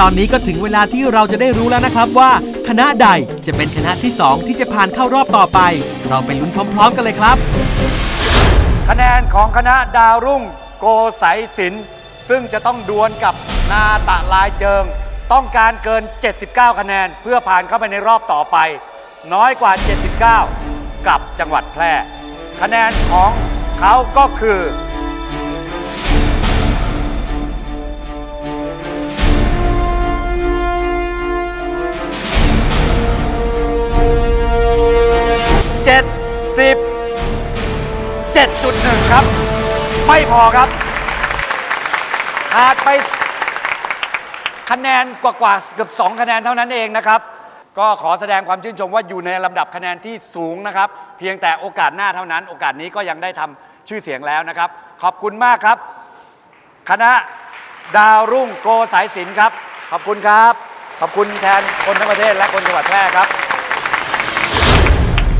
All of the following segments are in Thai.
ตอนนี้ก็ถึงเวลาที่เราจะได้รู้แล้วนะครับว่า คณะใดจะเป็นคณะที่ 2 ที่จะผ่านเข้ารอบต่อไป เราไปลุ้นพร้อม ๆ กันเลยครับ คะแนนของคณะดาวรุ่งโกไสยศิลป์ซึ่งจะต้องดวลกับนาตะลายเจิง ต้องการเกิน 79 คะแนน เพื่อผ่านเข้าไปในรอบต่อไป น้อยกว่า 79กับจังหวัดแพร่ คะแนนของเขาก็คือ 77.1 ครับ ไม่พอครับขาดไปคะแนนกว่าๆเกือบ 2 คะแนนเท่านั้นเองนะครับ ก็ขอแสดงความชื่นชมว่าอยู่ในลำดับคะแนนที่สูงนะครับ เพียงแต่โอกาสหน้าเท่านั้น โอกาสนี้ก็ยังได้ทำชื่อเสียงแล้วนะครับ ขอบคุณมากครับ คณะดาวรุ่งโกสายศิลป์ครับ ขอบคุณครับ ขอบคุณแทนคนทั้งประเทศและคนจังหวัดแพร่ครับ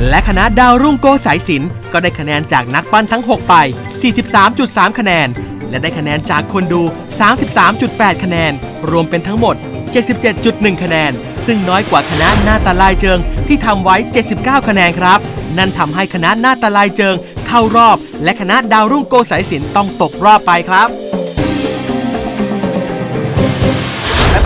และคณะดาวรุ่งโกสายศิลป์ก็ได้คะแนนจากนักปั้นทั้ง 6 ไป 43.3 คะแนน และได้คะแนนจากคนดู 33.8 คะแนน รวมเป็นทั้งหมด 77.1 คะแนน ซึ่งน้อยกว่าคณะหน้าตาลายเจิงที่ทำไว้ 79 คะแนนครับ นั่นทำให้คณะหน้าตาลายเจิงเข้ารอบ และคณะดาวรุ่งโกสายศิลป์ต้องตกรอบไปครับ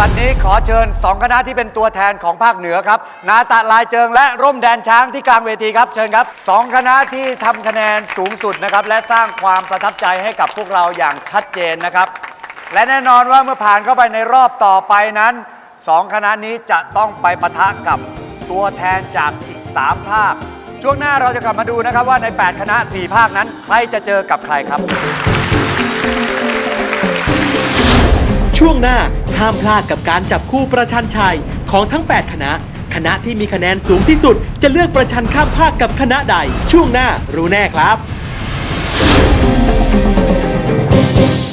บัดนี้ขอเชิญ 2 คณะที่เป็นตัวแทนของภาคเหนือครับ นาตะลายเจิงและร่มแดนช้างที่กลางเวทีครับ เชิญครับ 2 คณะที่ทำคะแนนสูงสุดนะครับ และสร้างความประทับใจให้กับพวกเราอย่างชัดเจนนะครับ และแน่นอนว่าเมื่อผ่านเข้าไปในรอบต่อไปนั้น 2 คณะนี้จะต้องไปปะทะกับตัวแทนจากอีก 3 ภาค ช่วงหน้าเราจะกลับมาดูนะครับว่าใน 8 คณะ 4 ภาคนั้น ใครจะเจอกับใครครับ ช่วงหน้า ห้ามพลาดกับการจับคู่ประชันชัยของทั้ง 8 คณะ คณะที่มีคะแนนสูงที่สุด จะเลือกประชันข้ามภาคกับคณะใด ช่วงหน้ารู้แน่ครับ